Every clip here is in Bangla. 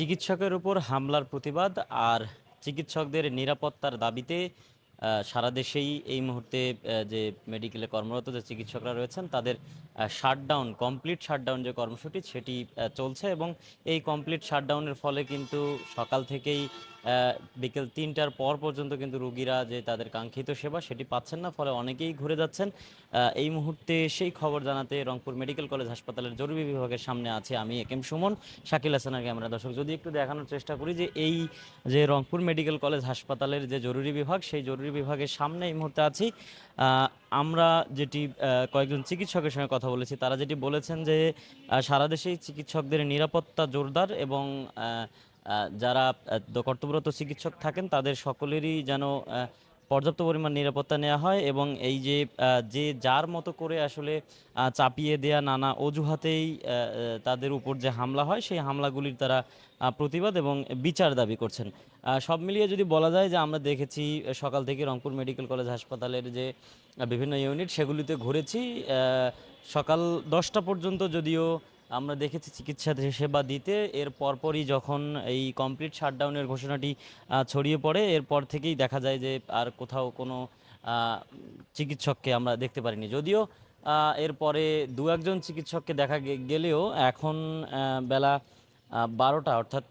চিকিৎসকের উপর হামলার প্রতিবাদ আর চিকিৎসকদের নিরাপত্তার দাবিতে সারা দেশেই এই মুহূর্তে যে মেডিকেলে কর্মরত যে চিকিৎসকরা রয়েছেন, তাদের শাটডাউন, কমপ্লিট শাটডাউন যে কর্মসূচি, সেটি চলছে এবং এই কমপ্লিট শাটডাউনের ফলে কিন্তু সকাল থেকেই বিকেল তিনটার পর পর্যন্ত কিন্তু রুগীরা যে তাদের কাঙ্ক্ষিত সেবা সেটি পাচ্ছেন না, ফলে অনেকেই ঘুরে যাচ্ছেন। এই মুহূর্তে সেই খবর জানাতে রংপুর মেডিকেল কলেজ হাসপাতালের জরুরি বিভাগের সামনে আছে আমি এ কেম সুমন। শাকিল হাসানের ক্যামেরা দর্শক, যদি একটু দেখানোর চেষ্টা করি যে এই যে রংপুর মেডিকেল কলেজ হাসপাতালের যে জরুরি বিভাগ, সেই জরুরি বিভাগের সামনে এই মুহূর্তে আছি। আমরা যেটি কয়েকজন চিকিৎসকের সঙ্গে কথা বলেছি, তারা যেটি বলেছেন যে সারা দেশেই চিকিৎসকদের নিরাপত্তা জোরদার এবং যারা কর্তব্যরত চিকিৎসক থাকেন, তাদের সকলেরই যেন পর্যাপ্ত পরিমাণ নিরাপত্তা নেওয়া হয় এবং এই যে যে যার মতো করে আসলে চাপিয়ে দেয়া নানা অজুহাতেই তাদের উপর যে হামলা হয়, সেই হামলাগুলির তারা প্রতিবাদ এবং বিচার দাবি করছেন। সব মিলিয়ে যদি বলা যায় যে আমরা দেখেছি, সকাল থেকে রংপুর মেডিকেল কলেজ হাসপাতালের যে বিভিন্ন ইউনিট, সেগুলিতে ঘুরেছি। সকাল দশটা পর্যন্ত যদিও আমরা দেখেছি চিকিৎসা সেবা দিতে, এর পরপরই যখন এই কমপ্লিট শাটডাউনের ঘোষণাটি ছড়িয়ে পড়ে, এরপর থেকেই দেখা যায় যে আর কোথাও কোনো চিকিৎসককে আমরা দেখতে পারিনি। যদিও এরপরে দু একজন চিকিৎসককে দেখা গেলেও এখন বেলা বারোটা, অর্থাৎ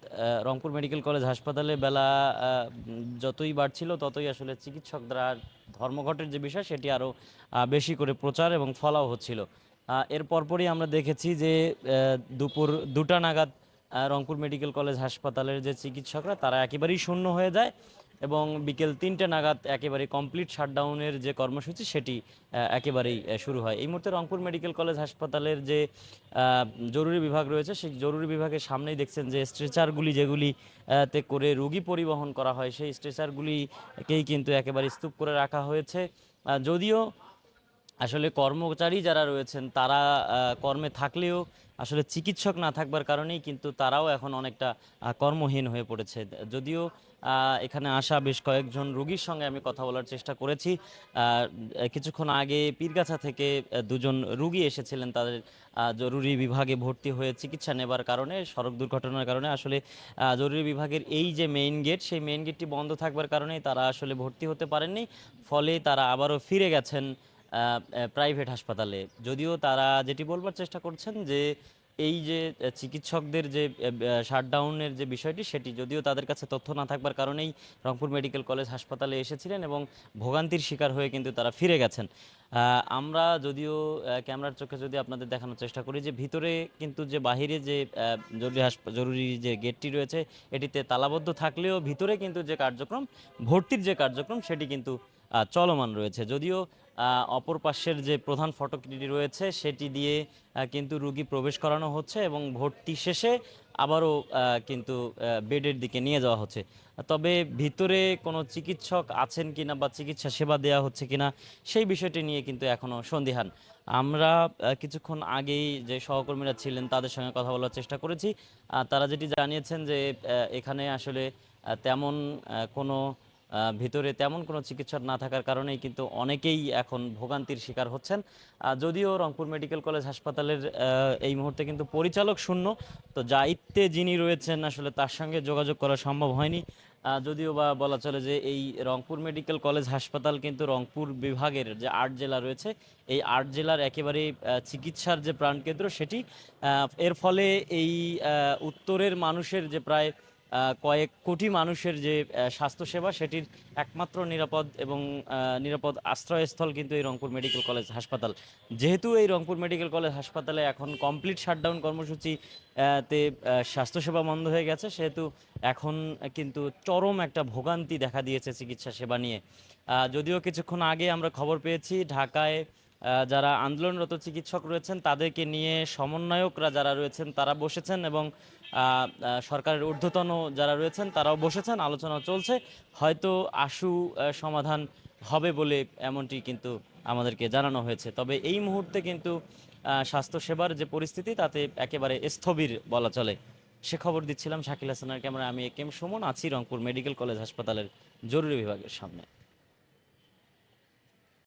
রংপুর মেডিকেল কলেজ হাসপাতালে বেলা যতই বাড়ছিল ততই আসলে চিকিৎসকরা ধর্মঘটের যে বিষয় সেটি আরও বেশি করে প্রচার এবং ফলাও হচ্ছিল। এর পরপরই আমরা দেখেছি যে দুপুর দুটা নাগাদ রংপুর মেডিকেল কলেজ হাসপাতালের যে চিকিৎসকরা, তারা একেবারেই শূন্য হয়ে যায় এবং বিকেল তিনটে নাগাদ একেবারে কমপ্লিট শাটডাউনের যে কর্মসূচি, সেটি একেবারেই শুরু হয়। এই মুহূর্তে রংপুর মেডিকেল কলেজ হাসপাতালের যে জরুরি বিভাগ রয়েছে, সেই জরুরি বিভাগের সামনেই দেখছেন যে, স্ট্রেচারগুলি যেগুলি তে করে রোগী পরিবহন করা হয়, সেই স্ট্রেচারগুলিকেই কিন্তু একেবারে স্তূপ করে রাখা হয়েছে। যদিও আসলে কর্মচারী যারা রয়েছেন, তারা কর্মে থাকলেও আসলে চিকিৎসক না থাকবার কারণেই কিন্তু তারাও এখন অনেকটা কর্মহীন হয়ে পড়েছে। যদিও এখানে আসা বেশ কয়েকজন রোগীর সঙ্গে আমি কথা বলার চেষ্টা করেছি। কিছুক্ষণ আগে পীরগাছা থেকে দুজন রুগী এসেছিলেন তাদের জরুরি বিভাগে ভর্তি হয়ে চিকিৎসা নেবার কারণে, সড়ক দুর্ঘটনার কারণে। আসলে জরুরি বিভাগের এই যে মেইন গেট সেই মেইন গেটটি বন্ধ থাকবার কারণেই তারা আসলে ভর্তি হতে পারেননি। ফলে তারা আবারও ফিরে গেছেন প্রাইভেট হাসপাতালে। যদিও তারা যেটি বলবার চেষ্টা করছেন যে, এই যে চিকিৎসকদের যে শাটডাউনের যে বিষয়টি, সেটি যদিও তাদের কাছে তথ্য না থাকবার কারণেই রংপুর মেডিকেল কলেজ হাসপাতালে এসেছিলেন এবং ভোগান্তির শিকার হয়ে কিন্তু তারা ফিরে গেছেন। আমরা যদিও ক্যামেরার চোখে যদি আপনাদের দেখানোর চেষ্টা করি যে, ভিতরে কিন্তু যে, বাহিরে যে জরুরি জরুরি যে গেটটি রয়েছে, এটিতে তালাবদ্ধ থাকলেও ভিতরে কিন্তু যে কার্যক্রম, ভর্তির যে কার্যক্রম, সেটি কিন্তু চলমান রয়েছে। যদিও অপর পাশের যে প্রধান ফটকটি রয়েছে, সেটি দিয়ে কিন্তু রুগী প্রবেশ করানো হচ্ছে এবং ভর্তি শেষে আবারও কিন্তু বেডের দিকে নিয়ে যাওয়া হচ্ছে। তবে ভিতরে কোনো চিকিৎসক আছেন কিনা বা চিকিৎসা সেবা দেওয়া হচ্ছে কিনা, সেই বিষয়টি নিয়ে কিন্তু এখনও সন্দিহান। আমরা কিছুক্ষণ আগেই যে সহকর্মীরা ছিলেন, তাদের সঙ্গে কথা বলার চেষ্টা করেছি। তারা যেটি জানিয়েছেন যে এখানে আসলে তেমন কোনো ভিতরে তেমন কোনো চিকিৎসক না থাকার কারণেই কিন্তু অনেকেই এখন ভোগান্তির শিকার হচ্ছেন। যদিও রংপুর মেডিকেল কলেজ হাসপাতালের এই মুহূর্তে কিন্তু পরিচালক শূন্য। তো দায়িত্বে যিনি রয়েছেন, আসলে তার সঙ্গে যোগাযোগ করা সম্ভব হয়নি। যদিও বা বলা চলে যে এই রংপুর মেডিকেল কলেজ হাসপাতাল কিন্তু রংপুর বিভাগের যে আট জেলা রয়েছে, এই আট জেলার একেবারে চিকিৎসার যে প্রাণকেন্দ্র সেটি এর ফলে এই উত্তরের মানুষের যে প্রায় কয়েক কোটি মানুষের যে স্বাস্থ্যসেবা সেটির একমাত্র নিরাপদ এবং নিরাপদ আশ্রয়স্থল কিন্তু এই রংপুর মেডিকেল কলেজ হাসপাতাল। যেহেতু এই রংপুর মেডিকেল কলেজ হাসপাতালে এখন কমপ্লিট শাটডাউন কর্মসূচি তে স্বাস্থ্যসেবা বন্ধ হয়ে গেছে, সেহেতু এখন কিন্তু চরম একটা ভোগান্তি দেখা দিয়েছে চিকিৎসা সেবা নিয়ে। যদিও কিছুক্ষণ আগে আমরা খবর পেয়েছি, ঢাকায় যারা আন্দোলনরত চিকিৎসক রয়েছেন, তাদেরকে নিয়ে সমন্বয়করা যারা রয়েছেন, তারা বসেছেন এবং সরকারের ঊর্ধ্বতন যারা রয়েছেন, তারাও বসেছেন। আলোচনা চলছে। হয়তো আশু সমাধান হবে বলে এমনটি কিন্তু আমাদেরকে জানানো হয়েছে। তবে এই মুহূর্তে কিন্তু স্বাস্থ্যসেবার যে পরিস্থিতি, তাতে একেবারে স্থবির বলা চলে। সে খবর দিচ্ছিলাম শাকিল হাসানের ক্যামেরা আমি এ কেম সুমন, আছি রংপুর মেডিকেল কলেজ হাসপাতালের জরুরি বিভাগের সামনে।